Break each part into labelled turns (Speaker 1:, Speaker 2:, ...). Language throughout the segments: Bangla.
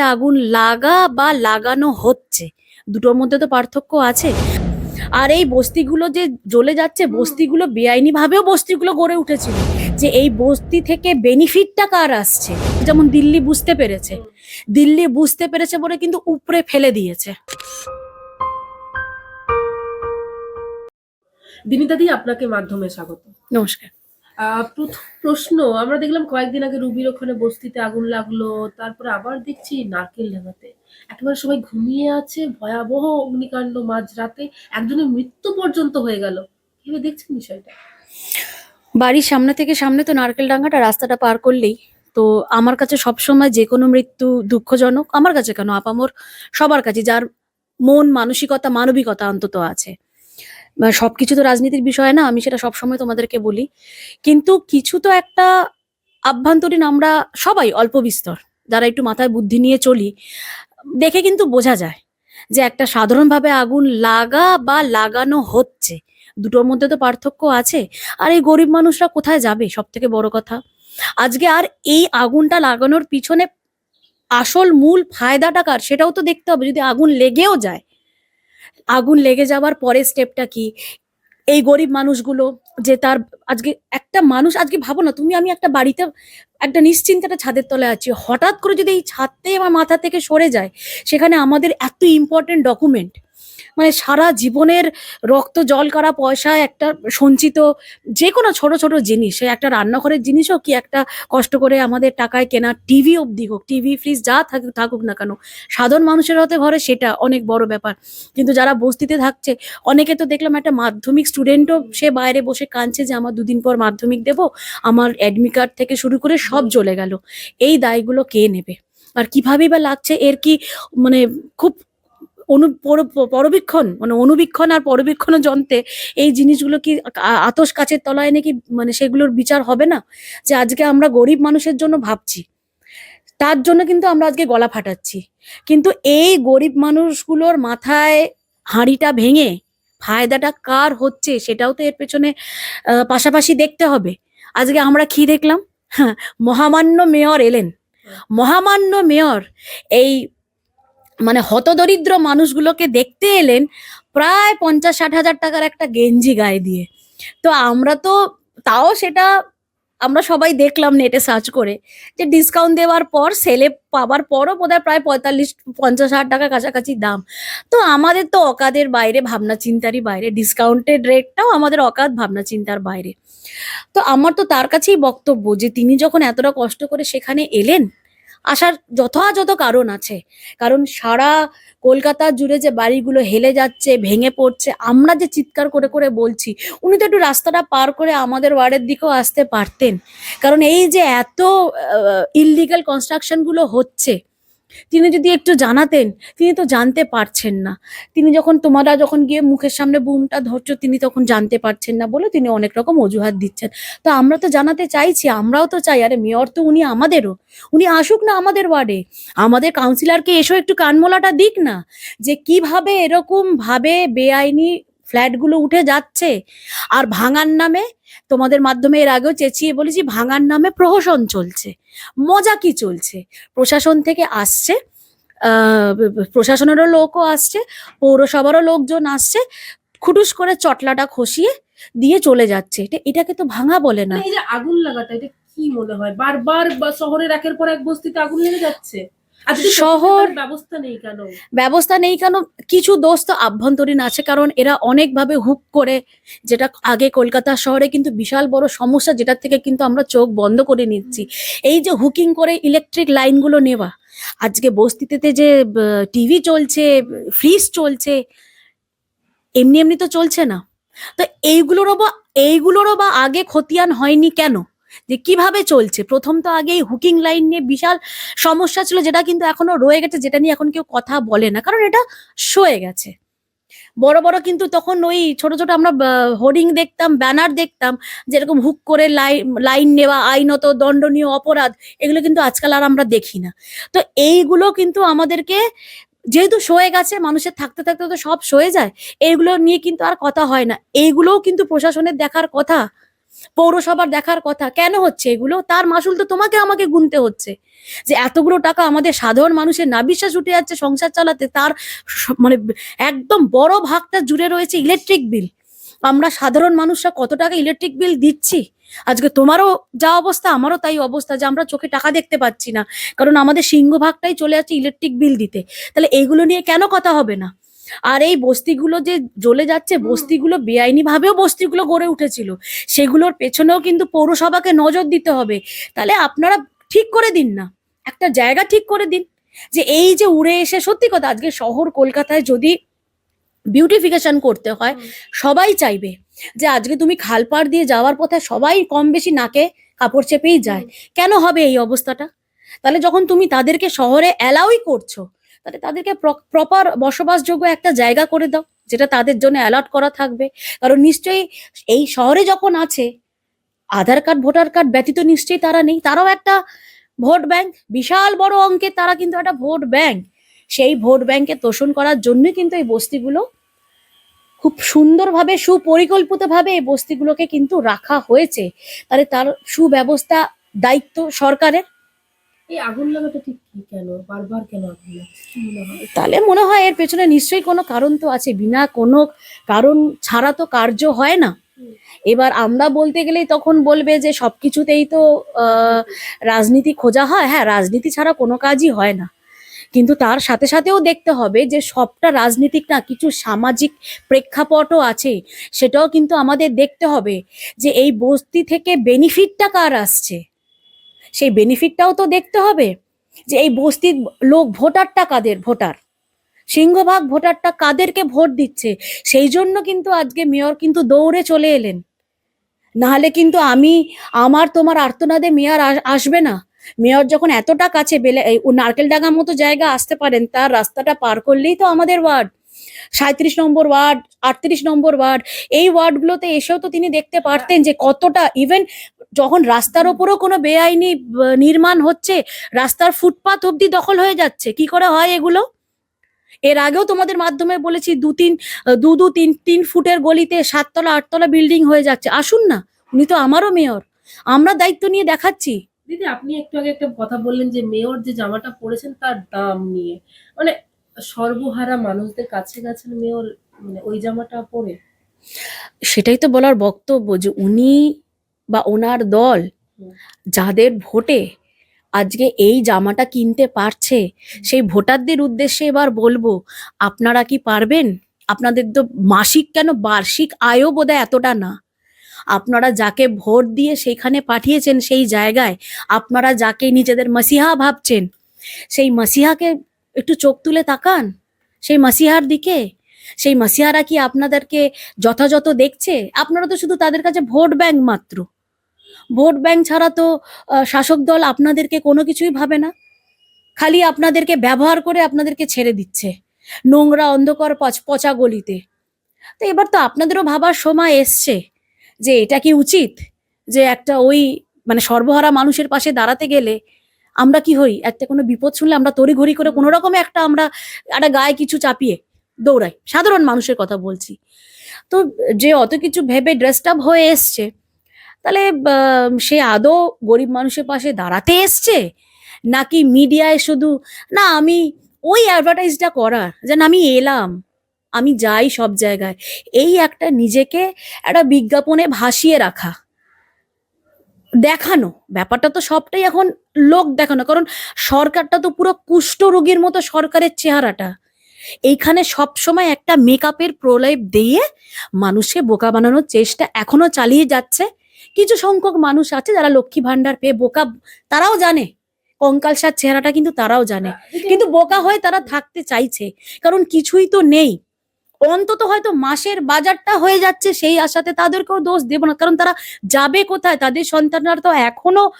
Speaker 1: আগুন লাগা বা লাগানো হচ্ছে? দুটোর মধ্যে তো পার্থক্য আছে। আর এই বস্তিগুলো যে জ্বলে যাচ্ছে বস্তিগুলো বেআইনি ভাবেও বস্তিগুলো গড়ে উঠেছিল। যে এই বস্তি থেকে বেনিফিটটা কার আসছে? যেমন দিল্লি বুঝতে পেরেছে। দিল্লি বুঝতে পেরেছে বলে কিন্তু উপরে ফেলে দিয়েছে।
Speaker 2: দিনিতা দি আপনাকে মাধ্যমে স্বাগত।
Speaker 1: নমস্কার।
Speaker 2: প্রশ্ন, আমরা দেখলাম কয়েকদিন আগে রুবির ওখানে বস্তিতে আগুন লাগল, তারপরে আবার দেখছি নারকেল ডাঙাতে একেবারে সবাই ঘুমিয়ে আছে, ভয়াবহ অগ্নিকাণ্ড মাঝরাতে, একজনের মৃত্যু পর্যন্ত হয়ে গেল। কীভাবে দেখছেন বিষয়টা?
Speaker 1: বাড়ির সামনে থেকে সামনে তো নারকেল ডাঙ্গাটা রাস্তাটা পার করলেই। তো আমার কাছে সবসময় যে কোনো মৃত্যু দুঃখজনক, আমার কাছে কেন? আপামর সবার কাছে, যার মন, মানসিকতা, মানবিকতা অন্তত আছে। মানে সবকিছু তো রাজনীতির বিষয় না, আমি সেটা সবসময় তোমাদেরকে বলি। কিন্তু কিছু তো একটা আভ্যন্তরীণ আমরা সবাই অল্প বিস্তর, যারা একটু মাথায় বুদ্ধি নিয়ে চলি, দেখে কিন্তু বোঝা যায় যে একটা সাধারণভাবে আগুন লাগা বা লাগানো হচ্ছে, দুটোর মধ্যে তো পার্থক্য আছে। আর এই গরিব মানুষরা কোথায় যাবে? সব থেকে বড় কথা। আজকে আর এই আগুনটা লাগানোর পিছনে আসল মূল ফায়দাটা কার? সেটাও তো দেখতে হবে। যদি আগুন লেগেও যায় আগুন লেগে যাওয়ার পরের স্টেপটা কি? এই গরিব মানুষগুলো যে তার আজকে, একটা মানুষ আজকে ভাবো না, তুমি, আমি একটা বাড়িতে একটা নিশ্চিন্ত একটা ছাদের তলে আছি, হঠাৎ করে যদি এই ছাদটাই আমার মাথা থেকে সরে যায়, সেখানে আমাদের এত ইম্পর্টেন্ট ডকুমেন্ট মানে সারা জীবনের রক্ত, জল, করা, পয়সা একটা সঞ্চিত যে কোনো ছোট ছোট জিনিস একটা রান্নাঘরের জিনিস হোক কি একটা কষ্ট করে আমাদের টাকায় কেনা টিভি অবধি হোক টিভি ফ্রিজ যা থাকুক থাকুক না কেন, সাধারণ মানুষের হতে ঘরে সেটা অনেক বড় ব্যাপার। কিন্তু যারা বস্তিতে থাকছে, অনেকে তো দেখলাম একটা মাধ্যমিক স্টুডেন্টও সে বাইরে বসে কাঁদছে যে আমার দুদিন পর মাধ্যমিক দেব, আমার অ্যাডমিট কার্ড থেকে শুরু করে সব চলে গেল। এই দায়গুলো কে নেবে? আর কিভাবেই বা লাগছে? এর কি মানে খুব অনু পরবীক্ষণ মানে অনুবীক্ষণ আর পরবীক্ষণ যন্ত্রে এই জিনিসগুলো কি আতস কাছের তলায় নাকি মানে সেগুলোর বিচার হবে না? যে আজকে আমরা গরিব মানুষের জন্য ভাবছি। তার জন্য কিন্তু আমরা আজকে গলা ফাটাচ্ছি। কিন্তু এই গরিব মানুষগুলোর মাথায় হাঁড়িটা ভেঙে ফায়দাটা কার হচ্ছে সেটাও তো এর পেছনে পাশাপাশি দেখতে হবে। আজকে আমরা কি দেখলাম? হ্যাঁ মহামান্য মেয়র এলেন। মহামান্য মেয়র এই মানে হতদরিদ্র মানুষগুলোকে দেখতে এলেন প্রায় পঞ্চাশ ষাট হাজার টাকার একটা গেঞ্জি গায়ে দিয়ে। তো আমরা তো তাও সেটা আমরা সবাই দেখলাম নেটে সার্চ করে যে ডিসকাউন্ট দেওয়ার পর সেলে পাওয়ার পরও বোধহয় প্রায় পঁয়তাল্লিশ, পঞ্চাশ হাজার টাকা কাছাকাছি দাম। তো আমাদের তো অকাদের বাইরে, ভাবনা চিন্তারই বাইরে ডিসকাউন্টেড রেটটাও আমাদের অকাত ভাবনা চিন্তার বাইরে। তো আমার তো তার কাছেই বক্তব্য যে তিনি যখন এতটা কষ্ট করে সেখানে এলেন আসার যথাযথ কারণ আছে। কারণ সারা কলকাতা জুড়ে যে বাড়িগুলো হেলে যাচ্ছে, ভেঙে পড়ছে, আমরা যে চিৎকার করে করে বলছি, উনি তো একটু রাস্তাটা পার করে আমাদের ওয়ার্ডের দিকেও আসতে পারতেন। কারণ এই যে এত ইললিগাল কনস্ট্রাকশনগুলো হচ্ছে তিনি যদি একটু জানাতেন, তিনি তো জানতে পারছেন না। তিনি যখন তোমরা যখন গিয়ে মুখের সামনে বুমটা ধরছো, তিনি তখন জানতে পারছেন না বলে তিনি অনেক রকম অজুহাত দিচ্ছেন। তো আমরা তো জানাতে চাইছি, আমরাও তো চাই, আরে মেয়র তো উনি আমাদেরও। উনি আসুক না আমাদের ওয়ার্ডে। আমাদের কাউন্সিলরকে এসো একটু কানমোলাটা দিক না। যে কীভাবে এরকম ভাবে বেআইনি ফ্ল্যাটগুলো উঠে যাচ্ছে। আর ভাঙার নামে তোমাদের মাধ্যমে এর আগেও চেঁচিয়ে বলেছি, ভাঙার নামে প্রহসন চলছে। মজা কি চলছে? প্রশাসন থেকে আসছে প্রশাসনেরও লোকও আসছে, পৌরসভারও লোকজন আসছে, খুটুস করে চটলাটা খসিয়ে দিয়ে চলে যাচ্ছে। এটা, এটাকে তো ভাঙা বলে না।
Speaker 2: এই যে আগুন লাগাটা, এটা কি মনে হয়? বারবার শহরের একের পর এক বস্তিতে আগুন লেগে যাচ্ছে।
Speaker 1: শহর-
Speaker 2: ব্যবস্থা নেই কেন?
Speaker 1: ব্যবস্থা নেই কেন? কিছু দোষ তো আভ্যন্তরীণ আছে কারণ এরা অনেকভাবে হুক করে যেটা আগে কলকাতা শহরে কিন্তু বিশাল বড় সমস্যা যেটার থেকে কিন্তু আমরা চোখ বন্ধ করে নিচ্ছি। এই যে হুকিং করে ইলেকট্রিক লাইনগুলো নেওয়া আজকে বস্তিতে যে টিভি চলছে ফ্রিজ চলছে এমনি এমনি তো চলছে না। তো এইগুলোরও বা এইগুলোরও বা আগে খতিয়ান হয়নি কেন? যে কীভাবে চলছে? প্রথম তো আগে হুকিং লাইন নিয়ে বিশাল সমস্যা ছিল, যেটা কিন্তু এখনও রয়ে গেছে, যেটা নিয়ে এখন কেউ কথা বলে না। কারণ এটা সয়ে গেছে। বড় বড় কিন্তু তখন ওই ছোট ছোট আমরা হোর্ডিং দেখতাম ব্যানার দেখতাম, যেরকম হুক করে লাইন লাইন নেওয়া, আইনত, দণ্ডনীয়, অপরাধ, এগুলো কিন্তু আজকাল আর আমরা দেখি না। তো এইগুলো কিন্তু আমাদেরকে যেহেতু সয়ে গেছে, মানুষের থাকতে থাকতে তো সব সয়ে যায়, এইগুলো নিয়ে কিন্তু আর কথা হয় না। এইগুলোও কিন্তু প্রশাসনের দেখার কথা। পৌরসভার দেখার কথা কেন হচ্ছে এগুলো? তার মাসুল তো তোমাকে আমাকে গুনতে হচ্ছে। যে এতগুলো টাকা আমাদের সাধারণ মানুষের নাবিশ্বাস উঠে যাচ্ছে সংসার চালাতে, তার মানে একদম বড় ভাগটা জুড়ে রয়েছে ইলেকট্রিক বিল আমরা সাধারণ মানুষরা কত টাকা ইলেকট্রিক বিল দিচ্ছি? আজকে তোমারও যা অবস্থা, আমারও তাই অবস্থা যে আমরা চোখে টাকা দেখতে পাচ্ছি না। কারণ আমাদের সিংহভাগটাই চলে যাচ্ছে ইলেকট্রিক বিল দিতে। তাহলে এইগুলো নিয়ে কেন কথা হবে না? আর এই বস্তিগুলো যে জ্বলে যাচ্ছে বস্তিগুলো বেআইনি ভাবেও বস্তিগুলো গড়ে উঠেছিল। সেগুলোর পেছনেও কিন্তু পৌরসভাকে নজর দিতে হবে। তাহলে আপনারা ঠিক করে দিন না। একটা জায়গা ঠিক করে দিন যে এই যে উড়ে এসে সত্যি কথা আজকে শহর কলকাতায় যদি বিউটিফিকেশন করতে হয় সবাই চাইবে যে আজকে তুমি খালপাড় দিয়ে যাওয়ার পথে সবাই কম বেশি নাকে কাপড় চেপেই যায়। কেন হবে এই অবস্থাটা? তাহলে যখন তুমি তাদেরকে শহরে অ্যালাউই করছ তাহলে তাদেরকে প্রপার বসবাসযোগ্য একটা জায়গা করে দাও, যেটা তাদের জন্য অ্যালার্ট করা থাকবে। কারণ নিশ্চয়ই এই শহরে যখন আছে, আধার কার্ড, ভোটার কার্ড ব্যতীত নিশ্চয়ই তারা নেই। তারাও একটা ভোট ব্যাংক, বিশাল বড় অঙ্কের তারা কিন্তু একটা ভোট ব্যাংক। সেই ভোট ব্যাংকে তোষণ করার জন্যই কিন্তু এই বস্তিগুলো খুব সুন্দরভাবে, সুপরিকল্পিতভাবে এই বস্তিগুলোকে কিন্তু রাখা হয়েছে। তাহলে তার সুব্যবস্থা, দায়িত্ব সরকারের।
Speaker 2: এই আগুন লাগাটা ঠিক কি কেন? বারবার কেন আগুন লাগছে
Speaker 1: তাহলে মনে হয় এর পেছনে নিশ্চয়ই কোনো কারণ তো আছে। বিনা কোনো কারণ ছাড়া তো কার্য হয় না। এবার আমরা বলতে গেলেই তখন বলবে যে সবকিছুতেই তো রাজনীতি খোঁজা হয়। হ্যাঁ রাজনীতি ছাড়া কোনো কাজই হয় না। কিন্তু তার সাথে সাথেও দেখতে হবে যে সবটা রাজনীতিক না কিছু সামাজিক প্রেক্ষাপটও আছে। সেটাও কিন্তু আমাদের দেখতে হবে যে এই বস্তি থেকে বেনিফিটটা কার আসছে? সেই বেনিফিটটাও তো দেখতে হবে যে এই বস্তির লোক ভোটারটা কাদের? ভোটার। সিংহভাগ ভোটারটা কাদেরকে ভোট দিচ্ছে? সেই জন্য কিন্তু আজকে মেয়র কিন্তু দৌড়ে চলে এলেন। নাহলে কিন্তু আমি, আমার, তোমার আর্তনাদে মেয়র আসবে না। মেয়র যখন এতটা কাছে বেলে নারকেল ডাঙ্গার মতো জায়গা আসতে পারেন, তার রাস্তাটা পার করলেই তো আমাদের ওয়ার্ড। সাঁত্রিশ নম্বর ওয়ার্ড, আটত্রিশ নম্বর ওয়ার্ড, এই ওয়ার্ডগুলোতে এসেও তো তিনি দেখতে পারতেন যে কতটা ইভেন যখন রাস্তার ওপরও কোনো বেআইনি নির্মাণ হচ্ছে, রাস্তার ফুটপাথ অব্দি দখল হয়ে যাচ্ছে, কি করে হয় এগুলো? এর আগেও তোমাদের মাধ্যমে বলেছি, দু তিন দু দু তিন তিন ফুটের গলিতে সাততলা, আটতলা বিল্ডিং হয়ে যাচ্ছে। আসুন না, উনি তো আমারও মেয়র। আমরা দায়িত্ব নিয়ে দেখাচ্ছি।
Speaker 2: দিদি, আপনি একটু আগে একটা কথা বললেন যে, মেয়র যে জামাটা পরেছেন তার দাম নিয়ে। মানে সর্বহারা মানুষদের কাছে গেছেন মেয়র মানে ওই জামাটা পরে?
Speaker 1: সেটাই তো বলার বক্তব্য যে উনি বা ওনার দল যাদের ভোটে আজকে এই জামাটা কিনতে পারছে সেই ভোটারদের উদ্দেশ্যে এবার বলব আপনারা কি পারবেন? আপনাদের তো মাসিক কেন বার্ষিক আয়ও বোধহয় এতটা না। আপনারা যাকে ভোট দিয়ে সেখানে পাঠিয়েছেন সেই জায়গায় আপনারা যাকে নিজেদের মাসিহা ভাবছেন সেই মাসিহাকে একটু চোখ তুলে তাকান। সেই মাসিহার দিকে, সেই মাসিহারা কি আপনাদেরকে যথাযথ দেখছে? আপনারা তো শুধু তাদের কাছে ভোট ব্যাংক মাত্র। ভোট ব্যাংক ছাড়া তো শাসক দল আপনাদেরকে কোনো কিছুই ভাবে না। খালি আপনাদেরকে ব্যবহার করে আপনাদেরকে ছেড়ে দিচ্ছে। নোংরা, অন্ধকার, পচ- পচা গলিতে। তো এবার তো আপনাদেরও ভাবার সময় এসছে যে এটা কি উচিত? যে একটা ওই মানে সর্বহারা মানুষের পাশে দাঁড়াতে গেলে আমরা কি হই? একটা কোনো বিপদ শুনলে আমরা তড়িঘড়ি করে কোনো রকমে একটা আমরা, একটা গায়ে কিছু চাপিয়ে দৌড়াই। সাধারণ মানুষের কথা বলছি। তো যে অত কিছু ভেবে ড্রেসড হয়ে এসছে, তাহলে সে আদৌ গরিব মানুষের পাশে দাঁড়াতে এসছে? নাকি মিডিয়ায় শুধু, না, আমি ওই অ্যাডভার্টাইজটা করার, যেন আমি এলাম, আমি যাই সব জায়গায়। এই একটা নিজেকে একটা বিজ্ঞাপনে ভাসিয়ে রাখা। দেখানো। ব্যাপারটা তো সবটাই এখন লোক দেখানো। কারণ সরকারটা তো পুরো কুষ্ঠ রোগীর মতো সরকারের চেহারাটা। এইখানে সবসময় একটা মেকআপের প্রলেপ দিয়ে মানুষকে বোকা বানানোর চেষ্টা এখনও চালিয়ে যাচ্ছে। কিছু সংখ্যক মানুষ আছে যারা লক্ষ্মী ভান্ডার পেয়ে বোকা তারাও জানে। কঙ্কালসার চেহারাটা কিন্তু তারাও জানে। কিন্তু বোকা হয়ে তারা থাকতে চাইছে। কারণ কিছুই তো নেই। অন্তত হয়তো মাসের বাজারটা হয়ে যাচ্ছে, সেই আশাতে তাদেরকেও দোষ দেব না। কারণ তারা যাবে কোথায়? তাদের সন্তানরা তো এখনও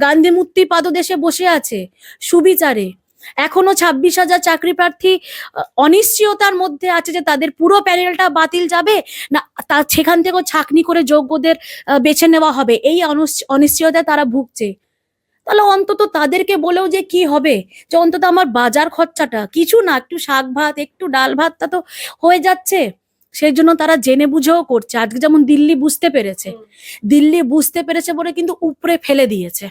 Speaker 1: গান্ধী মূর্তি পাদদেশে বসে আছে সুবিচারে। এখনও ছাব্বিশ হাজার চাকরি প্রার্থী অনিশ্চয়তার মধ্যে আছে যে তাদের পুরো প্যানেলটা বাতিল যাবে না, তা সেখান থেকেও ছাকনি করে যোগ্যদের বেছে নেওয়া হবে। এই অনিশ্চ- অনিশ্চয়তায় তারা ভুগছে। তাহলে অন্তত তাদেরকে বলেও যে কি হবে? যে অন্তত আমার বাজার খরচাটা কিছু না একটু শাক ভাত একটু ডাল ভাতটা তো হয়ে যাচ্ছে। সেই জন্য তারা জেনে বুঝেও করছে। আজকে যেমন দিল্লি বুঝতে পেরেছে। দিল্লি বুঝতে পেরেছে বলে কিন্তু উপরে ফেলে দিয়েছে।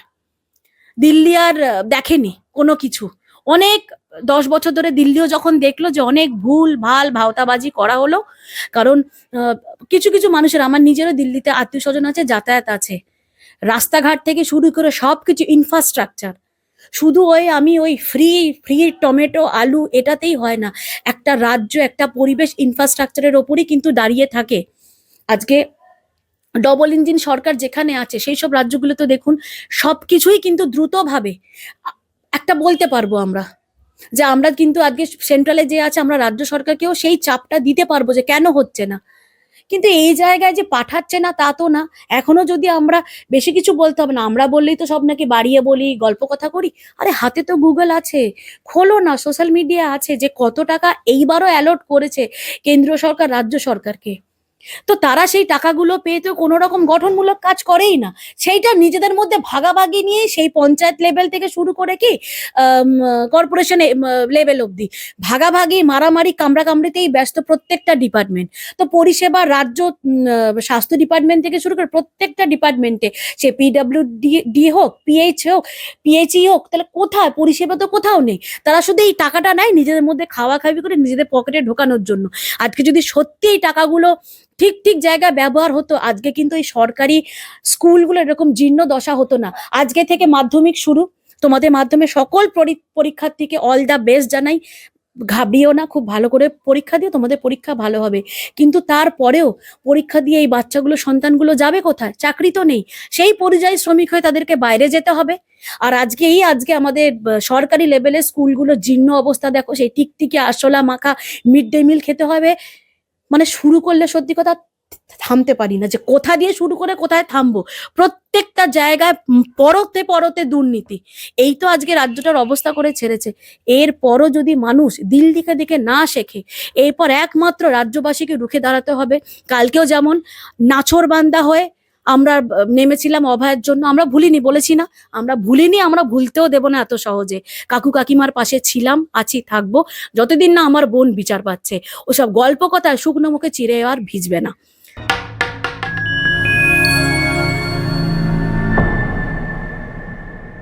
Speaker 1: দিল্লি আর দেখেনি কোনো কিছু। অনেক দশ বছর ধরে দিল্লিও যখন দেখল যে অনেক ভুল ভালো ভাওতাবাজি করা হলো কারণ কিছু কিছু মানুষের আমার নিজেরও দিল্লিতে আত্মীয় স্বজন আছে যাতায়াত আছে। রাস্তাঘাট থেকে শুরু করে সব কিছু ইনফ্রাস্ট্রাকচার শুধু ওই আমি ওই ফ্রি ফ্রি টমেটো আলু এটাতেই হয় না। একটা রাজ্য, একটা পরিবেশ ইনফ্রাস্ট্রাকচারের ওপরই কিন্তু দাঁড়িয়ে থাকে। আজকে ডবল ইঞ্জিন সরকার যেখানে আছে, সেই সব রাজ্যগুলো তো দেখুন সব কিছুই কিন্তু দ্রুতভাবে, একটা বলতে পারব আমরা, যে আমরা কিন্তু আজকে সেন্ট্রালে যে আছে, আমরা রাজ্য সরকারকেও সেই চাপটা দিতে পারব যে কেন হচ্ছে না। কিন্তু এই জায়গায় যে পাঠাচ্ছে না, তা তো না। এখনও যদি আমরা বেশি কিছু বলতে হবে না, আমরা বললেই তো সব নাকি বাড়িয়ে বলি, গল্প কথা করি। আরে হাতে তো গুগল আছে, খোলো না সোশ্যাল মিডিয়া আছে, যে কত টাকা এইবারও অ্যালট করেছে কেন্দ্র সরকার, রাজ্য সরকারকে। তো তারা সেই টাকাগুলো পেয়ে তো কোনো রকম গঠনমূলক কাজ করেই না। সেইটা নিজেদের মধ্যে ভাগাভাগি নিয়ে সেই পঞ্চায়েত লেভেল থেকে শুরু করে কি কর্পোরেশন লেভেল অবধি ভাগাভাগি, মারামারি কামড়া কামড়িতেই ব্যস্ত প্রত্যেকটা ডিপার্টমেন্ট তো পরিষেবা, রাজ্য স্বাস্থ্য ডিপার্টমেন্ট থেকে শুরু করে প্রত্যেকটা ডিপার্টমেন্টে সে পিডাব্লিউ ডি হোক পিএইচ হোক পিএইচই হোক, তাহলে কোথায়? পরিষেবা তো কোথাও নেই। তারা শুধু এই টাকাটা নেয় নিজেদের মধ্যে খাওয়া খাবি করে নিজেদের পকেটে ঢোকানোর জন্য। আজকে যদি সত্যি এই টাকাগুলো ঠিক ঠিক জায়গায় ব্যবহার হতো। আজকে কিন্তু এই সরকারি স্কুলগুলো এরকম জীর্ণ দশা হতো না। আজকে থেকে মাধ্যমিক শুরু। তোমাদের মাধ্যমে সকল পরি- পরীক্ষার্থীকে অল দ্য বেস্ট জানাই। ঘাবড়িও না, খুব ভালো করে পরীক্ষা দিও তোমাদের পরীক্ষা ভালো হবে। কিন্তু তারপরেও পরীক্ষা দিয়ে এই বাচ্চাগুলো, সন্তানগুলো যাবে কোথায়? চাকরি তো নেই। সেই পরিযায়ী শ্রমিক হয়ে তাদেরকে বাইরে যেতে হবে। আর আজকে এই আজকে আমাদের সরকারি লেভেলে স্কুলগুলো জীর্ণ অবস্থা দেখো। সেই টিকটিকি, আরশোলা, মাখা মিড ডে মিল খেতে হবে। মানে শুরু করলে সত্যি কথা থামতে পারি না যে কোথা দিয়ে শুরু করে কোথায় থামবো। প্রত্যেকটা জায়গায় পরতে পরতে দুর্নীতি। এই তো আজকে রাজ্যটার অবস্থা করে ছেড়েছে। এরপরও যদি মানুষ দিল দিকে দিকে না শেখে, এরপর একমাত্র রাজ্যবাসীকে রুখে দাঁড়াতে হবে। কালকেও যেমন নাছর বান্দা হয়ে আমরা নেমেছিলাম অভয়ের জন্য, আমরা ভুলিনি, বলেছি না, আমরা ভুলিনি, আমরা ভুলতেও দেব না এত সহজে। কাকু কাকিমার পাশে ছিলাম, আছি, থাকব। যতদিন না আমার বোন বিচার পাচ্ছে, ওসব গল্প কথায় শুকনো মুখে চিড়ে আর ভিজবে না।